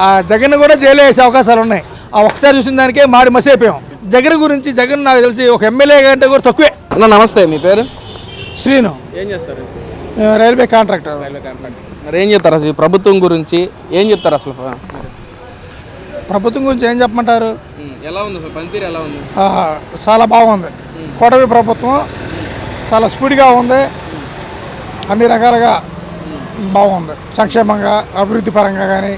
ఆ జగన్ కూడా జైలు వేసే అవకాశాలు ఉన్నాయి. ఆ ఒక్కసారి చూసిన దానికే మారి మసి అయిపోయాం. జగన్ గురించి జగన్ నాకు తెలిసి ఒక ఎమ్మెల్యే కంటే కూడా తక్కువే. అన్న నమస్తే మీ పేరు? శ్రీను. ఏం చేస్తారు? మేము రైల్వే కాంట్రాక్టర్. రైల్వే కాంట్రాక్ట్ మరి ఏం చెప్తారు అసలు ఈ ప్రభుత్వం గురించి? ఏం చెప్తారు అసలు? ప్రభుత్వం గురించి ఏం చెప్పమంటారు? ఎలా ఉంది అసలు? పనితీరు ఎలా ఉంది? ఆ, చాలా బాగుంది. కూటమి ప్రభుత్వం చాలా స్పీడ్గా ఉంది. అన్ని రకాలుగా బాగుంది. సంక్షేమంగా అభివృద్ధి పరంగా కానీ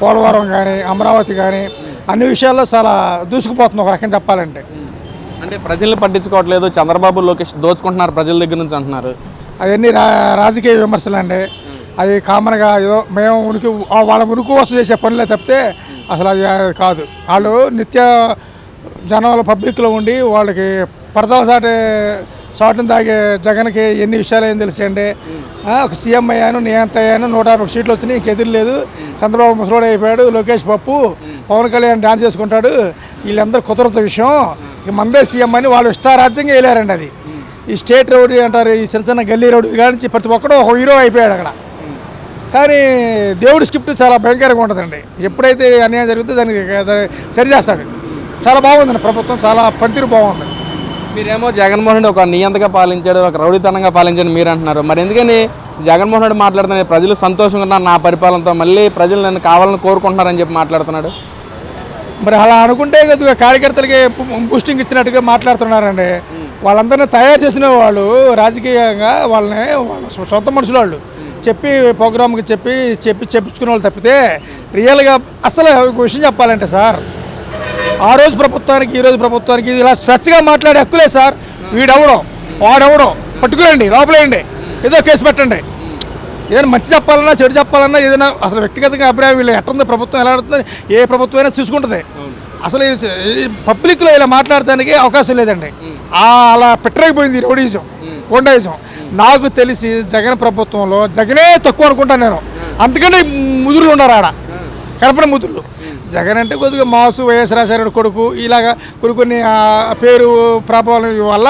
పోలవరం కానీ అమరావతి కానీ అన్ని విషయాల్లో చాలా దూసుకుపోతుంది ఒక రకం చెప్పాలంటే. అంటే ప్రజల్ని పట్టించుకోవట్లేదు చంద్రబాబు లోకేష్ దోచుకుంటున్నారు ప్రజల దగ్గర నుంచి అంటున్నారు. అవన్నీ రా రాజకీయ విమర్శలు అండి. అది కామన్గా ఏదో మేము ఉనికి వాళ్ళ ఉనికి కోసం చేసే పనులే తప్పితే అసలు అది కాదు. వాళ్ళు నిత్య జనాల పబ్లిక్లో ఉండి వాళ్ళకి పరదాల సాటి సాటును తాగే జగన్కి ఎన్ని విషయాలు ఏం తెలుసండి ఒక సీఎం అయ్యాను నేను అయ్యాను నూట యాభై సీట్లు వచ్చినాయి ఇంకెదురు లేదు. చంద్రబాబు ముసలోడు అయిపోయాడు లోకేష్ పప్పు పవన్ కళ్యాణ్ డాన్స్ చేసుకుంటాడు. వీళ్ళందరూ కుదరత విషయం. ఇక మందే సీఎం అని వాళ్ళు ఇష్టారాజ్యంగా వెళ్ళారండి అది. ఈ స్టేట్ రోడ్ అంటారు ఈ చిన్న చిన్న గల్లీ రోడ్ కాడి నుంచి ప్రతి ఒక్కడు ఒక హీరో అయిపోయాడు అక్కడ. కానీ దేవుడి స్క్రిప్ట్ చాలా భయంకరంగా ఉంటుందండి. ఎప్పుడైతే అన్యాయం జరుగుతుందో దానికి సరిచేస్తాడు సరి చేస్తాడు. చాలా బాగుందండి ప్రభుత్వం చాలా పనితీరు బాగుంది. మీరేమో జగన్మోహన్ రెడ్డి ఒక నియంతగా పాలించాడు ఒక రౌడీతనంగా పాలించాడు మీరు అంటున్నారు. మరి ఎందుకని జగన్మోహన్ రెడ్డి మాట్లాడుతున్నారు ప్రజలు సంతోషంగా ఉన్నారు నా పరిపాలనతో మళ్ళీ ప్రజలు నన్ను కావాలని కోరుకుంటున్నారని చెప్పి మాట్లాడుతున్నాడు? మరి అలా అనుకుంటే కొద్దిగా కార్యకర్తలకి బూస్టింగ్ ఇచ్చినట్టుగా మాట్లాడుతున్నారండి. వాళ్ళందరినీ తయారు చేసిన వాళ్ళు రాజకీయంగా వాళ్ళని వాళ్ళ సొంత మనుషులు వాళ్ళు చెప్పి ప్రోగ్రామ్కి చెప్పి చెప్పి చెప్పించుకునే వాళ్ళు తప్పితే రియల్గా అసలు ఒక విషయం చెప్పాలంటే సార్ ఆ రోజు ప్రభుత్వానికి ఈ రోజు ప్రభుత్వానికి ఇలా స్వచ్ఛగా మాట్లాడే హక్కులే సార్. వీడెవడో వాడెవడో పట్టుకురండి లోపలేయండి. ఏదో కేసు పెట్టండి. ఏదైనా మంచి చెప్పాలన్నా చెడు చెప్పాలన్నా ఏదైనా అసలు వ్యక్తిగతంగా అభిప్రాయం వీళ్ళు ఎట్టుంది ప్రభుత్వం ఎలా ఆడుతుంది ఏ ప్రభుత్వం అయినా చూసుకుంటుంది. అసలు పబ్లిక్లో ఇలా మాట్లాడటానికి అవకాశం లేదండి. అలా పెట్టలేకపోయింది రౌడీజం కొండాయిజం నాకు తెలిసి జగన్ ప్రభుత్వంలో జగనే తక్కువ అనుకుంటాను నేను. అందుకని ముదురులు ఉన్నారు ఆడ. కనపడే ముదురులు జగన్ అంటే కొద్దిగా మాసు వైఎస్ రాజశేఖర కొడుకు ఇలాగా కొన్ని కొన్ని పేరు ప్రభావం వల్ల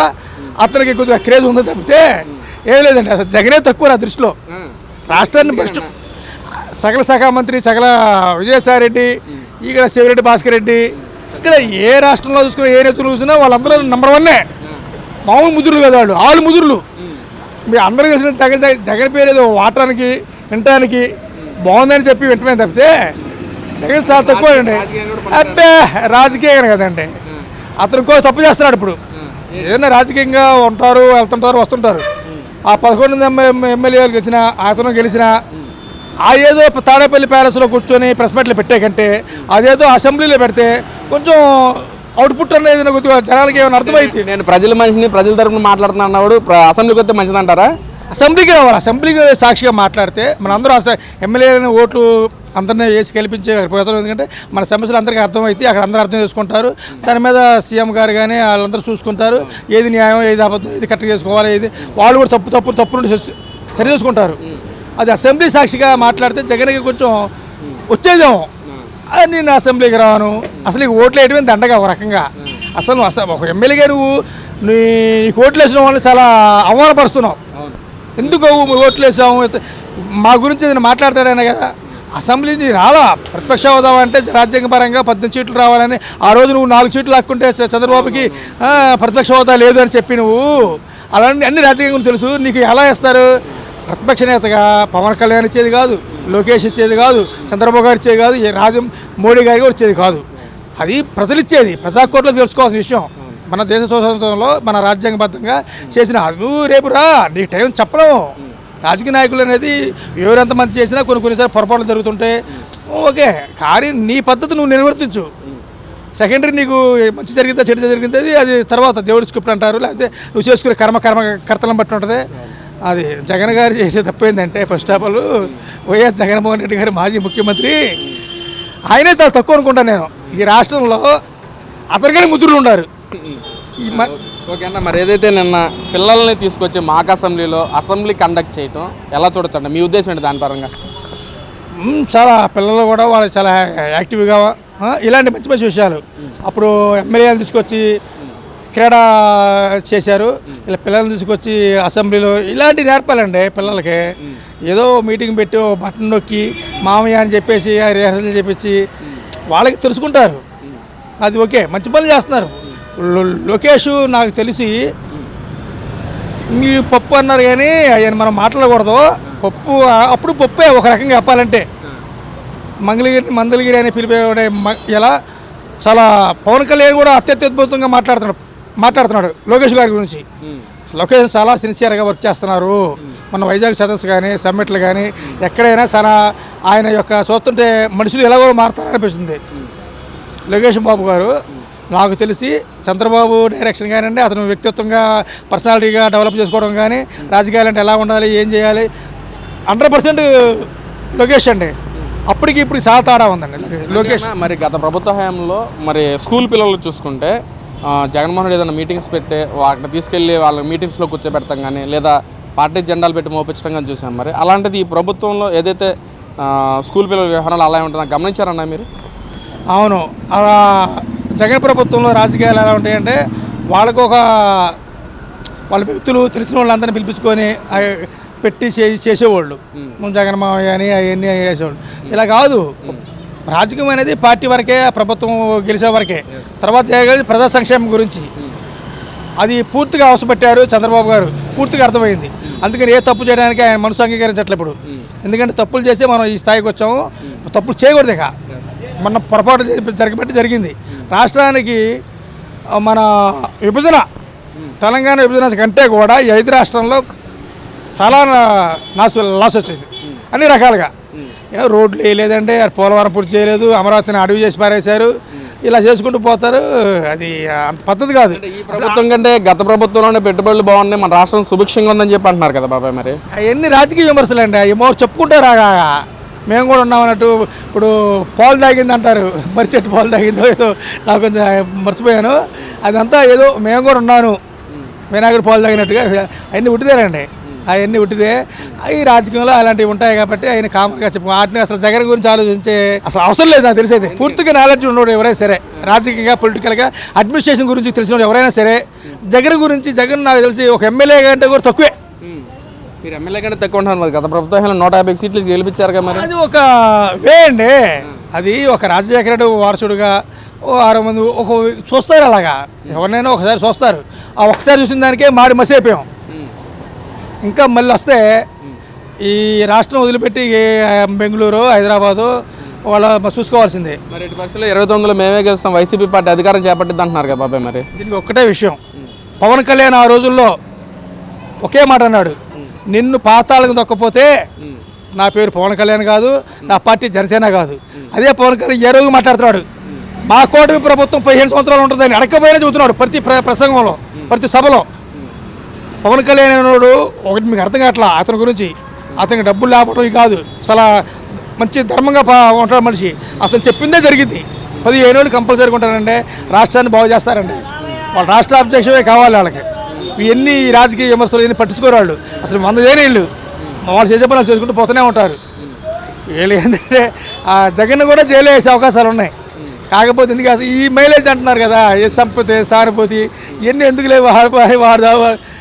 అతనికి కొద్దిగా క్రేజ్ ఉంది తప్పితే ఏం లేదండి. అసలు జగనే తక్కువ నా దృష్టిలో. రాష్ట్రాన్ని ఫస్ట్ సకల శాఖ మంత్రి సకల విజయసాయి రెడ్డి ఇక్కడ శివరెడ్డి భాస్కర్ రెడ్డి ఇక్కడ ఏ రాష్ట్రంలో చూసుకున్నా ఏ నేతలు చూసినా వాళ్ళందరూ నెంబర్ వన్నే మామూలు ముదురులు కదా వాళ్ళు ఆళ్ళు ముదురులు మీరు అందరూ తెలిసిన జగన్ జగన్ పేరు ఏదో వాడటానికి వినటానికి బాగుందని చెప్పి వింటమే తప్పితే జగన్ చాలా తక్కువ అండి. అబ్బే రాజకీయం కదండి. అతను ఇంకో తప్పు చేస్తున్నాడు ఇప్పుడు. ఏదైనా రాజకీయంగా ఉంటారు వెళ్తుంటారు వస్తుంటారు. ఆ పదకొండు ఎమ్మెల్యేలు గెలిచిన అతను గెలిచిన ఆ ఏదో తాడేపల్లి ప్యాలెస్లో కూర్చొని ప్రెస్ మీట్లు పెట్టే కంటే అదేదో అసెంబ్లీలో పెడితే కొంచెం అవుట్పుట్ అనేది కొద్దిగా జనాలకి ఏమైనా అర్థమైంది నేను ప్రజల మనిషిని ప్రజల తరపున మాట్లాడుతున్నా అన్నవాడు అసెంబ్లీకి వస్తే మంచిదంటారా? అసెంబ్లీకి రావాలి. అసెంబ్లీకి సాక్షిగా మాట్లాడితే మన అందరూ అస ఎమ్మెల్యేలను ఓట్లు అందరినీ వేసి గెలిపించే పోతాం ఎందుకంటే మన సమస్యలు అందరికీ అర్థమైతే అక్కడ అందరూ అర్థం చేసుకుంటారు. దాని మీద సీఎం గారు కానీ వాళ్ళందరూ చూసుకుంటారు. ఏది న్యాయం ఏది అబద్ధం ఏది కరెక్ట్ చేసుకోవాలి ఏది వాళ్ళు కూడా తప్పు తప్పు తప్పు నుండి సరి చేసుకుంటారు. అది అసెంబ్లీ సాక్షిగా మాట్లాడితే జగన్కి కొంచెం వచ్చేదేమో. అది నేను అసెంబ్లీకి రాను. అసలు నీకు ఓట్లు వేయడమే దండగా ఒక రకంగా. అసలు అసలు ఒక ఎమ్మెల్యేగా నువ్వు నీ నీకు ఓట్లు వేసిన వాళ్ళని చాలా అవమానపరుస్తున్నావు. ఎందుకు ఓట్లు వేసాము మా గురించి ఏదైనా మాట్లాడతాడనే కదా? అసెంబ్లీని రాలా? ప్రతిపక్ష హోదా అంటే రాజ్యాంగపరంగా పద్దెనిమిది సీట్లు రావాలని ఆ రోజు నువ్వు నాలుగు సీట్లు లాక్కుంటే చంద్రబాబుకి ప్రతిపక్ష హోదా లేదు అని చెప్పి నువ్వు. అలాంటి అన్ని రాజకీయం తెలుసు. నీకు ఎలా ఇస్తారు ప్రతిపక్ష నేతగా పవన్ కళ్యాణ్ ఇచ్చేది కాదు లోకేష్ ఇచ్చేది కాదు చంద్రబాబు గారు ఇచ్చేది కాదు రాజం మోడీ గారికి వచ్చేది కాదు. అది ప్రజలు ఇచ్చేది ప్రజాకోట్లో తెలుసుకోవాల్సిన విషయం. మన దేశ స్వాతంత్రంలో మన రాజ్యాంగబద్ధంగా చేసిన నువ్వు రేపు రా. నీకు టైం చెప్పలేము రాజకీయ నాయకులు అనేది ఎవరెంత మంది చేసినా కొన్ని కొన్నిసార్లు పొరపాట్లు జరుగుతుంటే ఓకే కానీ నీ పద్ధతి నువ్వు నిర్వర్తించు. సెకండరీ నీకు మంచి జరిగిందా చెడు జరిగింది అది తర్వాత దేవుడి స్క్రిప్ట్ అంటారు లేకపోతే నువ్వు చేసుకునే కర్మ కర్మ కర్తలను బట్టి ఉంటుంది. అది జగన్ గారు చేసే తప్పేందంటే first of all YS Jaganmohan Reddy గారు మాజీ ముఖ్యమంత్రి ఆయనే చాలా తక్కువ అనుకుంటాను నేను. ఈ రాష్ట్రంలో అతనికనే ముద్రులు ఉన్నారు ఓకే అన్న మరి ఏదైతే నిన్న పిల్లల్ని తీసుకొచ్చి మాక్ అసెంబ్లీలో అసెంబ్లీ కండక్ట్ చేయటం ఎలా చూడొచ్చండి? మీ ఉద్దేశం ఏంటి దాని పరంగా? చాలా పిల్లలు కూడా వాళ్ళు చాలా యాక్టివ్గా ఇలాంటి మంచి మంచి విషయాలు. అప్పుడు ఎమ్మెల్యేలు తీసుకొచ్చి క్రీడా చేశారు. ఇలా పిల్లల్ని తీసుకొచ్చి అసెంబ్లీలో ఇలాంటివి నేర్పాలండి పిల్లలకి. ఏదో మీటింగ్ పెట్టి బటన్ నొక్కి మామయ్య అని చెప్పేసి రిహర్సల్ చేపించి వాళ్ళకి తెలుసుకుంటారు. అది ఓకే మంచి పనులు చేస్తున్నారు. లోకేష్ నాకు తెలిసి మీరు పప్పు అన్నారు కానీ ఆయన మనం మాట్లాడకూడదు. పప్పు అప్పుడు పప్పే ఒక రకంగా చెప్పాలంటే. మంగళగిరి మంగళగిరి అని పిలిపే మ- ఇలా చాలా పవన్ కళ్యాణ్ కూడా అత్యత్యద్భుతంగా మాట్లాడుతున్నాడు. మాట్లాడుతున్నాడు లోకేష్ గారి గురించి. లోకేష్ చాలా సిన్సియర్గా వర్క్ చేస్తున్నారు. మన వైజాగ్ సదస్సు కానీ సమ్మిట్లు కానీ ఎక్కడైనా చాలా ఆయన యొక్క చూస్తుంటే మనుషులు ఎలా కూడా మారుతారనిపిస్తుంది లోకేష్ బాబు గారు నాకు తెలిసి చంద్రబాబు డైరెక్షన్ కానివ్వండి అతను వ్యక్తిత్వంగా పర్సనాలిటీగా డెవలప్ చేసుకోవడం కానీ రాజకీయాలు అంటే ఎలా ఉండాలి ఏం చేయాలి హండ్రెడ్ పర్సెంట్ లోకేష్ అండి. అప్పటికి ఇప్పుడు చాలా తేడా ఉందండి లోకేష్. మరి గత ప్రభుత్వ హయాంలో మరి స్కూల్ పిల్లలు చూసుకుంటే జగన్మోహన్ రెడ్డి ఏదైనా మీటింగ్స్ పెట్టి అక్కడ తీసుకెళ్ళి వాళ్ళ మీటింగ్స్లో కూర్చోబెడతాం కానీ లేదా పార్టీ జెండాలు పెట్టి మోపించడం కానీ చూసాం మరి. అలాంటిది ఈ ప్రభుత్వంలో ఏదైతే స్కూల్ పిల్లల వ్యవహారాలు అలా ఉంటుందో గమనించారన్నా మీరు? అవును. అలా జగన్ ప్రభుత్వంలో రాజకీయాలు ఎలా ఉంటాయంటే వాళ్ళకు ఒక వాళ్ళ వ్యక్తులు తెలిసిన వాళ్ళందరినీ పిలిపించుకొని పెట్టి చే- చేసేవాళ్ళు. జగన్ మావయ్య అని అవన్నీ చేసేవాళ్ళు. ఇలా కాదు. రాజకీయం అనేది పార్టీ వరకే ప్రభుత్వం గెలిచే వరకే. తర్వాత జరిగేది ప్రజా సంక్షేమం గురించి అది పూర్తిగా అవసరపెట్టారు చంద్రబాబు గారు. పూర్తిగా అర్థమైంది. అందుకని ఏ తప్పు చేయడానికి ఆయన మనసు అంగీకరించట్లేదు ఇప్పుడు. ఎందుకంటే తప్పులు చేసి మనం ఈ స్థాయికి వచ్చాము. తప్పులు చేయకూడదు ఇక. మన పొరపాటు జరి- జరగబట్టి జరిగింది. రాష్ట్రానికి మన విభజన తెలంగాణ విభజన కంటే కూడా ఈ ఐదు రాష్ట్రంలో చాలా నాసు లాస్ వచ్చింది. అన్ని రకాలుగా. రోడ్లు వేయలేదంటే పోలవరం పూర్తి చేయలేదు అమరావతిని అడవి చేసి పారేశారు. ఇలా చేసుకుంటూ పోతారు అది అంత పద్ధతి కాదు. ఈ ప్రభుత్వం కంటే గత ప్రభుత్వంలోనే పెట్టుబడులు బాగున్నాయి మన రాష్ట్రం సుభిక్షంగా ఉందని చెప్పి అంటున్నారు కదా బాబాయ్ మరి. అవన్నీ రాజకీయ విమర్శలు అండి అవి మోరు చెప్పుకుంటారా మేము కూడా ఉన్నాం అన్నట్టు ఇప్పుడు పాలు తాగింది అంటారు. మరి చెట్టు పాలు తాగిందో ఏదో నాకు కొంచెం మర్చిపోయాను. అదంతా ఏదో మేము కూడా ఉన్నాను. వినాయకుడు పాలు తాగినట్టుగా అవన్నీ ఉట్టిదేనండి. అవన్నీ ఉట్టిదే. అవి రాజకీయంలో అలాంటివి ఉంటాయి కాబట్టి ఆయన కామన్గా చెప్పు వాటిని అసలు జగన్ గురించి ఆలోచించే అసలు అవసరం లేదు నాకు తెలిసేది. పూర్తిగా నాలెడ్జ్ ఉన్నవాడు ఎవరైనా సరే రాజకీయంగా పొలిటికల్గా అడ్మినిస్ట్రేషన్ గురించి తెలిసిన ఎవరైనా సరే జగన్ గురించి జగన్ నాకు తెలిసి ఒక ఎమ్మెల్యే కంటే కూడా తక్కువే. మీరు ఎమ్మెల్యే కంటే తక్కువ ఉంటున్నారు మరి. గత ప్రభుత్వ నూట యాభై సీట్లు గెలిపించారు కదా మరి. అది ఒక వే అండి అది ఒక రాజశేఖర రెడ్డి వారసుడుగా ఓ ఆరు మంది ఒక చూస్తారు అలాగా. ఎవరినైనా ఒకసారి చూస్తారు. ఆ ఒకసారి చూసిన దానికే మాడి మసి అయిపోయాం. ఇంకా మళ్ళీ వస్తే ఈ రాష్ట్రం వదిలిపెట్టి బెంగళూరు హైదరాబాదు వాళ్ళ చూసుకోవాల్సిందే. మరి ఇటు ఇరవై తొమ్మిదిలో మేమే గెలుస్తాం. వైసీపీ పార్టీ అధికారం చేపట్టింది అంటున్నారు కదా బాబాయ్ మరి. దీనికి ఒక్కటే విషయం. పవన్ కళ్యాణ్ ఆ రోజుల్లో ఒకే మాట అన్నాడు. నిన్ను పాతాళకు దొక్కపోతే నా పేరు పవన్ కళ్యాణ్ కాదు నా పార్టీ జనసేన కాదు. అదే పవన్ కళ్యాణ్ ఏ రోజు మాట్లాడుతున్నాడు? మా కూటమి ప్రభుత్వం పదిహేను సంవత్సరాలు ఉంటుందని అడగకపోయినా చెబుతున్నాడు ప్రతి ప్ర- ప్రసంగంలో ప్రతి సభలో. పవన్ కళ్యాణ్ అనేవాడు ఒకటి మీకు అర్థం కావట్లా? అతని గురించి. అతనికి డబ్బులు లేకపోవడం కాదు. చాలా మంచి ధర్మంగా ఉంటాడు మనిషి. అతను చెప్పిందే జరిగింది. పదిహేను ఏళ్ళు కంపల్సరీగా ఉంటారంటే రాష్ట్రాన్ని బాగు చేస్తారండి. వాళ్ళ రాష్ట్ర అధ్యక్షమే కావాలి వాళ్ళకి. ఇవన్నీ రాజకీయ విమర్శలు ఇవన్నీ పట్టించుకోరు వాళ్ళు అసలు మంద లేని వీళ్ళు వాళ్ళు చేసే పనులు చేసుకుంటూ పోతూనే ఉంటారు. వీళ్ళు ఏంటంటే ఆ జగన్ కూడా జైలు వేసే అవకాశాలు ఉన్నాయి. కాకపోతే ఎందుకు అసలు ఈ మైలేజ్ అంటున్నారు కదా ఏ సంపతి సానుభూతి ఇవన్నీ ఎందుకు లేవు? వాడు వాడు